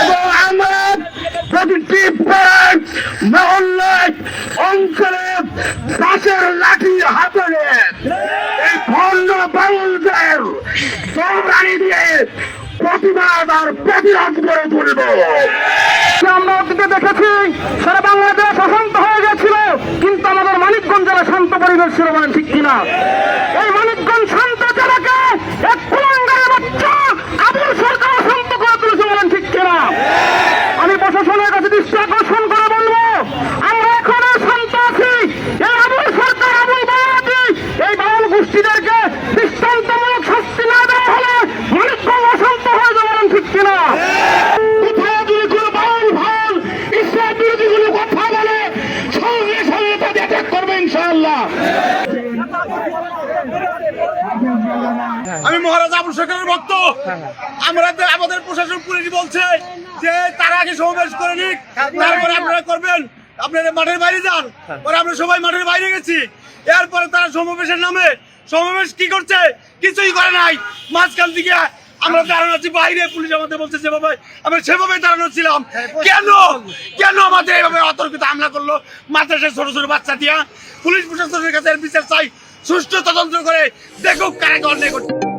এবং আমরা প্রতিটি পাড়ায় লাঠি হাতে এই ভণ্ড দিয়ে প্রতিবাদ আর প্রতিরোধ করে তুলব। আমরা অতীতে দেখেছি, সারা বাংলাদেশ অশান্ত হয়ে গেছিল কিন্তু আমাদের মানিকগঞ্জ জেলা শান্ত পরিবেশ ছিল বলেন ঠিক কিনা এই মানিকগঞ্জ শান্ত জেলাকে এক কুলাঙ্গারের বাচ্চা আবুল সরকার অশান্ত করে তুলেছে বলেন ঠিক কিনা আমি প্রশাসনের কাছে দৃষ্টি আকর্ষণ করে বলব আমরা এখনও শান্ত আছি এই আবুল সরকার আবুল বায়াতি এই গোষ্ঠীদেরকে দৃষ্টান্তমূলক শাস্তি না দেওয়া হলে মানিকগঞ্জ অশান্ত হয়ে যাবে বলেন ঠিক কিনা? কোথাও আমি মহারাজ আবুল সরকারের ভক্ত। আমরা আমাদের প্রশাসন পুলিশ বলছে যে তারা আগে সমাবেশ করে নিক, তারপরে আপনারা করবেন। আপনারা মাঠের বাইরে যান, পরে আমরা সবাই মাঠের বাইরে গেছি। এরপরে তারা সমাবেশের নামে সমাবেশ কি করছে? কিছুই করে নাই। মাঝখান থেকে আমরা দাঁড়ানো আছি বাইরে পুলিশ আমাদের বলছে সেভাবে আমরা সেভাবে দাঁড়ানো ছিলাম। কেন? কেন আমাদের এইভাবে অতর্কিত হামলা করল? মাদ্রাসায় ছোট ছোট বাচ্চা দিয়া। পুলিশ প্রশাসনের কাছে বিচার চাই সুষ্ঠু তদন্ত করে দেখুক কারে অন্যায় করছে।